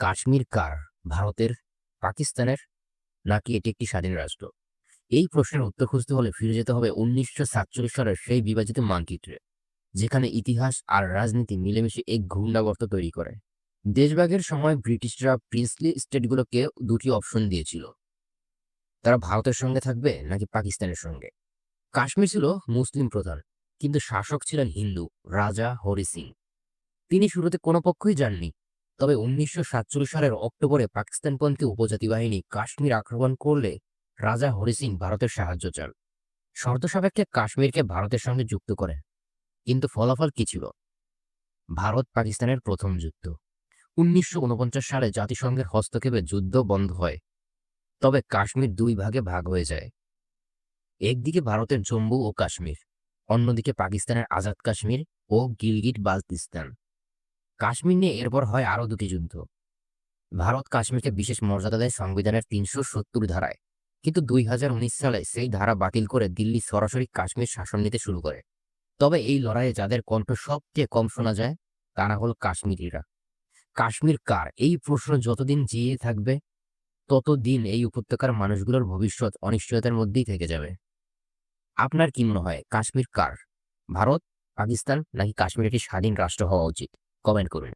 কাশ্মীর কার, ভারতের, পাকিস্তানের, নাকি এটি একটি স্বাধীন রাষ্ট্র? এই প্রশ্নের উত্তর খুঁজতে হলে ফিরে যেতে হবে উনিশশো সাতচল্লিশ সালের সেই বিভাজিত মানচিত্রে, যেখানে ইতিহাস আর রাজনীতি মিলেমিশে এক ঘূর্ণাবর্ত তৈরি করে। দেশভাগের সময় ব্রিটিশরা প্রিন্সলি স্টেটগুলোকে দুটি অপশন দিয়েছিল। তারা ভারতের সঙ্গে থাকবে নাকি পাকিস্তানের সঙ্গে? কাশ্মীর ছিল মুসলিম প্রধান, কিন্তু শাসক ছিলেন হিন্দু, রাজা হরি সিং। তিনি শুরুতে কোনো পক্ষই যাননি তবে উনিশশো সাতচল্লিশ সালের অক্টোবরে পাকিস্তানপন্থী উপজাতি বাহিনী কাশ্মীর আক্রমণ করলে রাজা হরি সিং ভারতের সাহায্য চান। শর্ত সাপেক্ষে কাশ্মীরকে ভারতের সঙ্গে যুক্ত করেন। কিন্তু ফলাফল কি ছিল? ভারত পাকিস্তানের প্রথম যুদ্ধ। উনিশশো উনপঞ্চাশ সালে জাতিসংঘের হস্তক্ষেপে যুদ্ধ বন্ধ হয়। তবে কাশ্মীর দুই ভাগে ভাগ হয়ে যায়। একদিকে ভারতের জম্মু ও কাশ্মীর, অন্যদিকে পাকিস্তানের আজাদ কাশ্মীর ও গিলগিট বালতিস্তান কাশ্মীর নিয়ে এরপর হয় আরও দুটি যুদ্ধ। ভারত কাশ্মীরকে বিশেষ মর্যাদা দেয় সংবিধানের তিনশো সত্তর ধারায়। কিন্তু দুই হাজার উনিশ সালে সেই ধারা বাতিল করে দিল্লি সরাসরি কাশ্মীর শাসন নিতে শুরু করে। তবে এই লড়াইয়ে যাদের কণ্ঠ সবচেয়ে কম শোনা যায়, তারা হল কাশ্মীরিরা। কাশ্মীর কার? এই প্রশ্ন যতদিন জিয়ে থাকবে, ততদিন এই উপত্যকার মানুষগুলোর ভবিষ্যৎ অনিশ্চয়তার মধ্যেই থেকে যাবে। আপনার কি মনে হয়, কাশ্মীর কার? ভারত, পাকিস্তান, নাকি কাশ্মীর একটি স্বাধীন রাষ্ট্র হওয়া উচিত? কমেন্ট করুন।